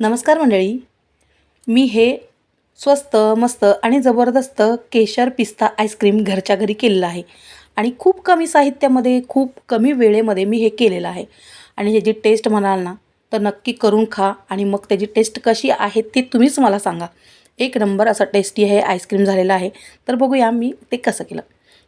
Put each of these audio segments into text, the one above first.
नमस्कार मंडळी. मी हे स्वस्त मस्त आणि जबरदस्त केशर पिस्ता आईस्क्रीम घरच्या घरी केलेलं आहे. आणि खूप कमी साहित्यामध्ये खूप कमी वेळेमध्ये मी हे केलेलं आहे. आणि ह्याची टेस्ट म्हणाल ना तर नक्की करून खा आणि मग त्याची टेस्ट कशी आहे ते तुम्हीच मला सांगा. एक नंबर असं टेस्टी हे आईस्क्रीम झालेलं आहे. तर बघूया मी ते कसं केलं.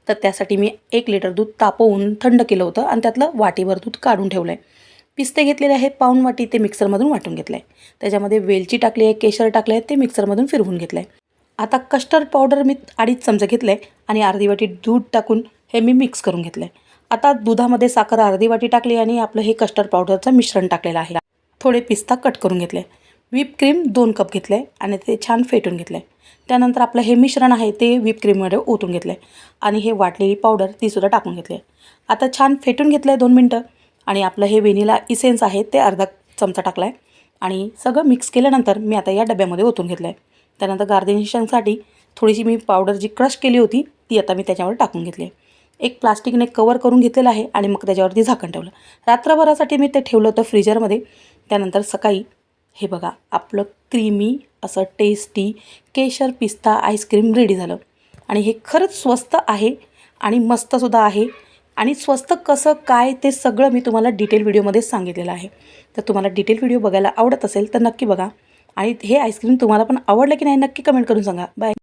तर त्यासाठी मी एक लिटर दूध तापवून थंड केलं होतं आणि त्यातलं वाटीभर दूध काढून ठेवलं आहे पिस्ते घेतलेले आहेत पाऊण वाटी ते मिक्सरमधून वाटून घेतलं आहे त्याच्यामध्ये वेलची टाकली आहे केशर टाकले आहे ते मिक्सरमधून फिरवून घेतलं आहे आता कस्टर्ड पावडर मी अडीच चमचा घेतलं आहे आणि अर्धी वाटी दूध टाकून हे मी मिक्स करून घेतलं आहे आता दुधामध्ये साखर अर्धी वाटी टाकली आणि आपलं हे कस्टर्ड पावडरचं मिश्रण टाकलेलं आहे. थोडे पिस्ता कट करून घेतले व्हीप क्रीम दोन कप घेतले आणि ते छान फेटून घेतलं आहे त्यानंतर आपलं हे मिश्रण आहे ते व्हीप क्रीममध्ये ओतून घेतलं आहे आणि हे वाटलेली पावडर तीसुद्धा टाकून घेतली आहे आता छान फेटून घेतलं आहे दोन मिनटं. आणि आपलं हे व्हेनिला इसेन्स आहे ते अर्धा चमचा टाकला आहे आणि सगळं मिक्स केल्यानंतर मी आता या डब्यामध्ये ओतून घेतलं आहे त्यानंतर गार्निशिंगसाठी थोडीशी मी पावडर जी क्रश केली होती ती आता मी त्याच्यावर टाकून घेतली आहे. एक प्लास्टिकने कवर करून घेतलेलं आहे आणि मग त्याच्यावरती झाकण ठेवलं. रात्रभरासाठी मी ते ठेवलं होतं फ्रीजरमध्ये. त्यानंतर सकाळी हे बघा आपलं क्रीमी असं टेस्टी केशर पिस्ता आईस्क्रीम रेडी झालं. आणि हे खरंच स्वस्त आहे आणि मस्तसुद्धा आहे. आणि स्वस्त कसं काय ते सगळं मी तुम्हाला डिटेल व्हिडिओमध्ये सांगितलेलं आहे. तर तुम्हाला डिटेल व्हिडिओ बघायला आवडत असेल तर नक्की बघा. आणि हे आईस्क्रीम तुम्हाला पण आवडलं की नाही नक्की कमेंट करून सांगा. बाय